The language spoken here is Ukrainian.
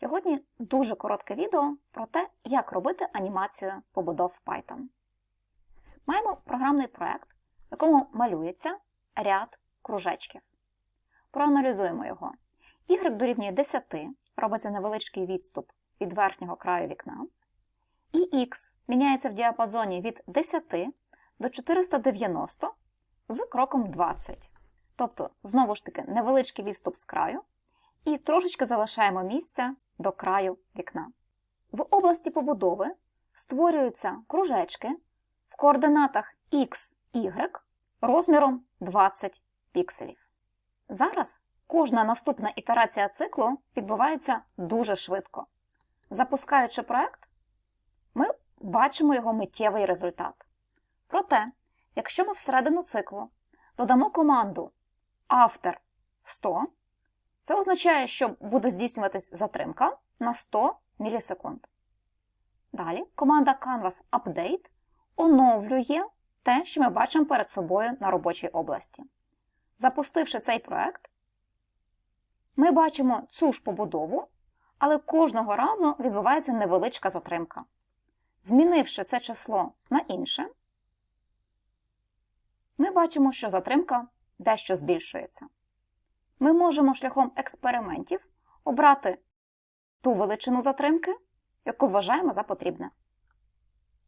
Сьогодні дуже коротке відео про те, як робити анімацію побудов Python. Маємо програмний проект, в якому малюється ряд кружечків. Проаналізуємо його. Y дорівнює 10, робиться невеличкий відступ від верхнього краю вікна. І X міняється в діапазоні від 10 до 490 з кроком 20. Тобто, знову ж таки, невеличкий відступ з краю, і трошечки залишаємо місця до краю вікна. В області побудови створюються кружечки в координатах X, Y розміром 20 пікселів. Зараз кожна наступна ітерація циклу відбувається дуже швидко. Запускаючи проект, ми бачимо його миттєвий результат. Проте, якщо ми всередину циклу додамо команду after 100, це означає, що буде здійснюватись затримка на 100 мілісекунд. Далі команда Canvas Update оновлює те, що ми бачимо перед собою на робочій області. Запустивши цей проект, ми бачимо цю ж побудову, але кожного разу відбувається невеличка затримка. Змінивши це число на інше, ми бачимо, що затримка дещо збільшується. Ми можемо шляхом експериментів обрати ту величину затримки, яку вважаємо за потрібне.